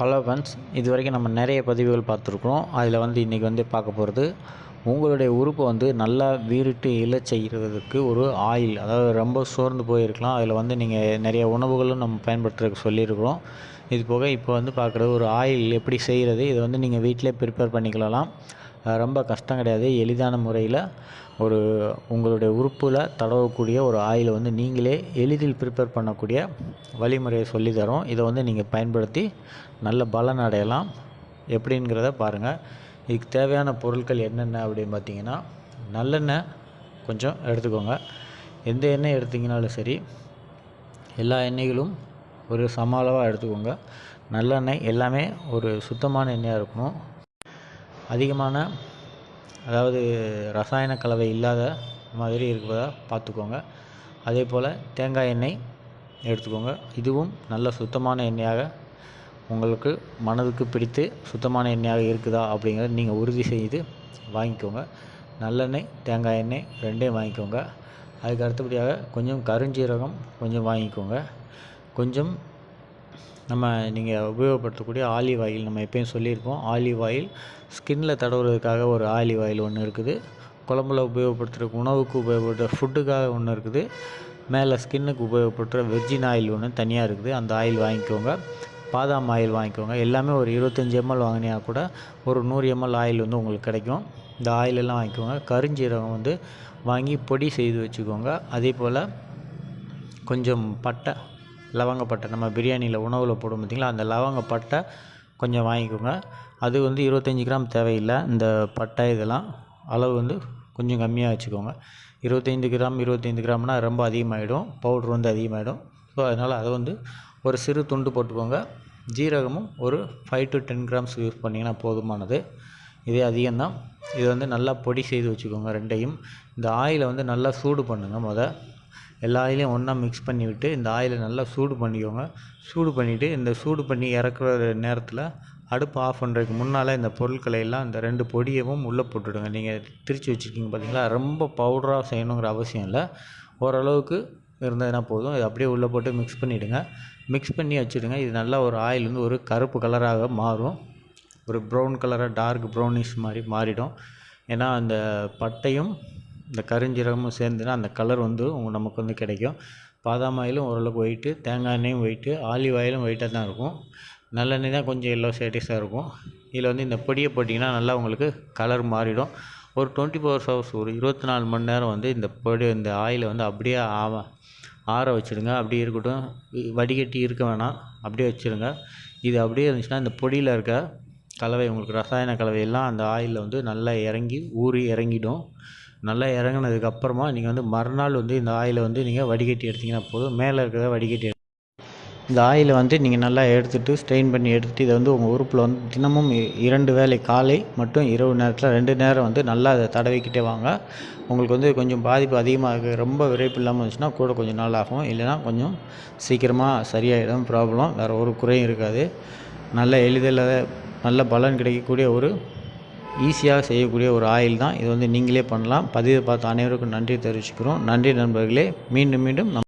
Hello friends இது வரைக்கும் நம்ம நிறைய பதிவுகள் பார்த்துருக்குறோம். அதில் வந்து இன்றைக்கி வந்து பார்க்க போகிறது உங்களுடைய உறுப்பை வந்து நல்லா வீறிட்டு இழச் செய்கிறதுக்கு ஒரு ஆயில் அதாவது ரொம்ப சோர்ந்து போயிருக்கலாம். அதில் வந்து நீங்கள் நிறைய உணவுகளும் நம்ம பயன்படுத்துறதுக்கு சொல்லியிருக்கிறோம். இது போக இப்போ வந்து பார்க்குறது ஒரு ஆயில் எப்படி செய்கிறது இதை வந்து நீங்கள் வீட்டிலே ப்ரிப்பேர் பண்ணிக்கலாம் ரொம்ப கஷ்டம் கிடையாது. எளிதான முறையில் ஒரு உங்களுடைய உறுப்பில் தடவக்கூடிய ஒரு ஆயில் வந்து நீங்களே எளிதில் ப்ரிப்பேர் பண்ணக்கூடிய வழிமுறையை சொல்லி தரோம். இதை வந்து நீங்கள் பயன்படுத்தி நல்ல பலன் அடையலாம். எப்படிங்கிறத பாருங்கள் இதுக்கு தேவையான பொருட்கள் என்னென்ன அப்படின்னு பார்த்தீங்கன்னா நல்லெண்ணெய் கொஞ்சம் எடுத்துக்கோங்க. எந்த எண்ணெய் எடுத்தீங்கனாலும் சரி எல்லா எண்ணெய்களும் ஒரு சம அளவாக எடுத்துக்கோங்க. நல்லெண்ணெய் எல்லாமே ஒரு சுத்தமான எண்ணெயாக இருக்கணும். அதிகமான அதாவது ரசாயன கலவை இல்லாத மாதிரி இருக்கிறதா பார்த்துக்கோங்க அதே போல் தேங்காய் எண்ணெய் எடுத்துக்கோங்க. இதுவும் நல்ல சுத்தமான எண்ணெயாக உங்களுக்கு மனதுக்கு பிடித்து சுத்தமான எண்ணெயாக இருக்குதா அப்படிங்கிறத நீங்கள் உறுதி செய்து வாங்கிக்கோங்க. நல்லெண்ணெய் தேங்காய் எண்ணெய் ரெண்டையும் வாங்கிக்கோங்க. அதுக்கு அடுத்தபடியாக கொஞ்சம் கருஞ்சீரகம் கொஞ்சம் வாங்கிக்கோங்க. கொஞ்சம் நம்ம நீங்கள் உபயோகப்படுத்தக்கூடிய ஆலிவ் ஆயில் நம்ம எப்பயும் சொல்லியிருப்போம் ஆலிவ் ஆயில் ஸ்கின்ல தடவுறதுக்காக ஒரு ஆலிவ் ஆயில் ஒன்று இருக்குது. குழம்புல உபயோகப்படுத்துகிற உணவுக்கு உபயோகப்படுத்துகிற ஃபுட்டுக்காக ஒன்று இருக்குது. மேலே ஸ்கின்னுக்கு உபயோகப்படுத்துகிற வெர்ஜின் ஆயில் ஒன்று தனியாக இருக்குது. அந்த ஆயில் வாங்கிக்கோங்க. பாதாம் ஆயில் வாங்கிக்கோங்க. எல்லாமே ஒரு இருபத்தஞ்சி எம்எல் வாங்கினா கூட ஒரு நூறு எம்எல் ஆயில் வந்து உங்களுக்கு கிடைக்கும். இந்த ஆயிலெல்லாம் வாங்கிக்கோங்க. கருஞ்சீரகம் வந்து வாங்கி பொடி செய்து வச்சுக்கோங்க. அதே போல் கொஞ்சம் பட்டை லவங்கப்பட்டை நம்ம பிரியாணியில் உணவில் போடும் பார்த்திங்களா அந்த லவங்கப்பட்டை கொஞ்சம் வாங்கிக்கோங்க. அது வந்து இருபத்தஞ்சி கிராம் தேவையில்லை. இந்த பட்டை இதெல்லாம் அளவு வந்து கொஞ்சம் கம்மியாக வச்சுக்கோங்க. இருபத்தைந்து கிராம் இருபத்தைந்து கிராம்னால் ரொம்ப அதிகமாகிடும் பவுட்ரு வந்து அதிகமாகிடும் ஸோ அதனால் அதை வந்து ஒரு சிறு துண்டு போட்டுக்கோங்க. ஜீரகமும் ஒரு five to ten grams use பண்ணிங்கன்னா போதுமானது. இதே அதிகம்தான். இதை வந்து நல்லா பொடி செய்து வச்சுக்கோங்க ரெண்டையும். இந்த ஆயிலை வந்து நல்லா சூடு பண்ணுங்கள் மொதல். எல்லா ஆயிலையும் ஒன்றா மிக்ஸ் பண்ணி விட்டு இந்த ஆயிலை நல்லா சூடு பண்ணிக்கோங்க. சூடு பண்ணிவிட்டு இந்த சூடு பண்ணி இறக்குற நேரத்தில் அடுப்பு ஆஃப் பண்ணுறதுக்கு முன்னால் இந்த பொருட்களை எல்லாம் இந்த ரெண்டு பொடியவும் உள்ளே போட்டுவிடுங்க நீங்கள் திரித்து வச்சுருக்கீங்க பார்த்தீங்களா ரொம்ப பவுடராக செய்யணுங்கிற அவசியம் இல்லை. ஓரளவுக்கு இருந்ததுன்னா போதும். இது அப்படியே உள்ளே போட்டு மிக்ஸ் பண்ணிவிடுங்க மிக்ஸ் பண்ணி வச்சுடுங்க. இது நல்லா ஒரு ஆயில் வந்து ஒரு கருப்பு கலராக மாறும். ஒரு ப்ரௌன் கலராக டார்க் ப்ரௌனிஷ் மாதிரி மாறிடும். ஏன்னா அந்த பட்டையும் இந்த கருஞ்சீரகமும் சேர்ந்துனா அந்த கலர் வந்து நமக்கு வந்து கிடைக்கும். பாதாம் ஆயிலும் ஓரளவுக்கு ஒயிட்டு தேங்காய் எண்ணெயும் ஒயிட்டு ஆலிவ் ஆயிலும் ஒயிட்டாக தான் இருக்கும். நல்லெண்ணெய் தான் கொஞ்சம் எல்லோ ஷேடிஸாக இருக்கும். இதில் வந்து இந்த பொடியை போட்டிங்கன்னா நல்லா உங்களுக்கு கலர் மாறிடும். ஒரு டுவெண்ட்டி ஃபோர் ஹவர்ஸ் ஒரு இருபத்தி நாலு மணி நேரம் வந்து இந்த பொடி இந்த ஆயிலை வந்து அப்படியே ஆவ ஆற வச்சுடுங்க. அப்படியே இருக்கட்டும். வடிகட்டி இருக்க வேணாம். அப்படியே வச்சுருங்க இது அப்படியே இருந்துச்சுன்னா இந்த பொடியில் இருக்க கலவை உங்களுக்கு ரசாயன கலவையெல்லாம் அந்த ஆயிலில் வந்து நல்லா இறங்கி ஊறி இறங்கிடும். நல்லா இறங்குனதுக்கப்புறமா நீங்கள் வந்து மறுநாள் வந்து இந்த ஆயிலை வந்து நீங்கள் வடிகட்டி எடுத்தீங்கன்னா போதும். மேலே இருக்கிறத வடிகட்டி இந்த ஆயிலை வந்து நீங்கள் நல்லா எடுத்துட்டு ஸ்ட்ரெயின் பண்ணி எடுத்துட்டு இதை வந்து உங்கள் உறுப்பில் வந்து தினமும் இ- இரண்டு வேளை காலை மற்றும் இரவு நேரத்தில் ரெண்டு நேரம் வந்து நல்லா அதை தடவிக்கிட்டே வாங்க. உங்களுக்கு வந்து கொஞ்சம் பாதிப்பு அதிகமாக ரொம்ப விரைப்பு இல்லாமல் இருந்துச்சுன்னா கூட கொஞ்சம் நாள் ஆகும். இல்லைன்னா கொஞ்சம் சீக்கிரமாக சரியாயிடும் ப்ராப்ளம் வேறு ஒரு குறையும் இருக்காது. நல்ல எளிதில் நல்ல பலன் கிடைக்கக்கூடிய ஒரு ஈஸியாக செய்யக்கூடிய ஒரு ஆயில் தான். இது வந்து நீங்களே பண்ணலாம். பதிவை பார்த்த அனைவருக்கும் நன்றி தெரிவிச்சுக்கிறோம். நன்றி நண்பர்களே. மீண்டும் மீண்டும் நம்